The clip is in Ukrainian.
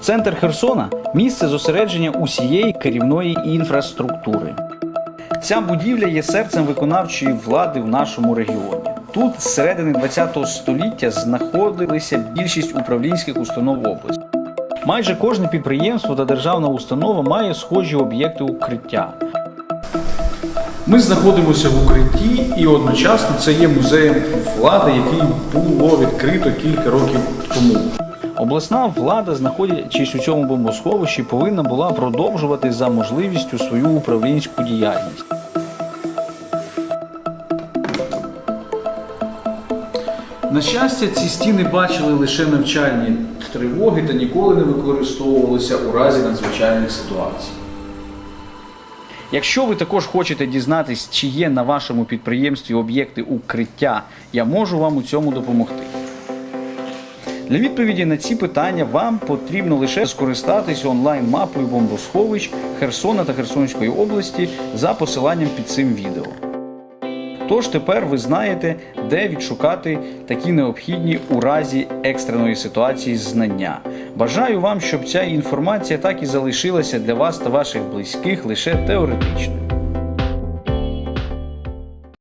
Центр Херсона місце зосередження усієї керівної інфраструктури. Ця будівля є серцем виконавчої влади в нашому регіоні. Тут з середини ХХ століття знаходилися більшість управлінських установ області. Майже кожне підприємство та державна установа має схожі об'єкти укриття. Ми знаходимося в укритті, і одночасно це є музеєм влади, який було відкрито кілька років тому. Обласна влада, знаходячись у цьому бомбосховищі, повинна була продовжувати за можливістю свою управлінську діяльність. На щастя, ці стіни бачили лише навчальні тривоги та ніколи не використовувалися у разі надзвичайних ситуацій. Якщо ви також хочете дізнатись, чи є на вашому підприємстві об'єкти укриття, я можу вам у цьому допомогти. Для відповіді на ці питання вам потрібно лише скористатись онлайн-мапою бомбосховищ Херсона та Херсонської області за посиланням під цим відео. Тож тепер ви знаєте, де відшукати такі необхідні у разі екстреної ситуації знання. Бажаю вам, щоб ця інформація так і залишилася для вас та ваших близьких лише теоретичною.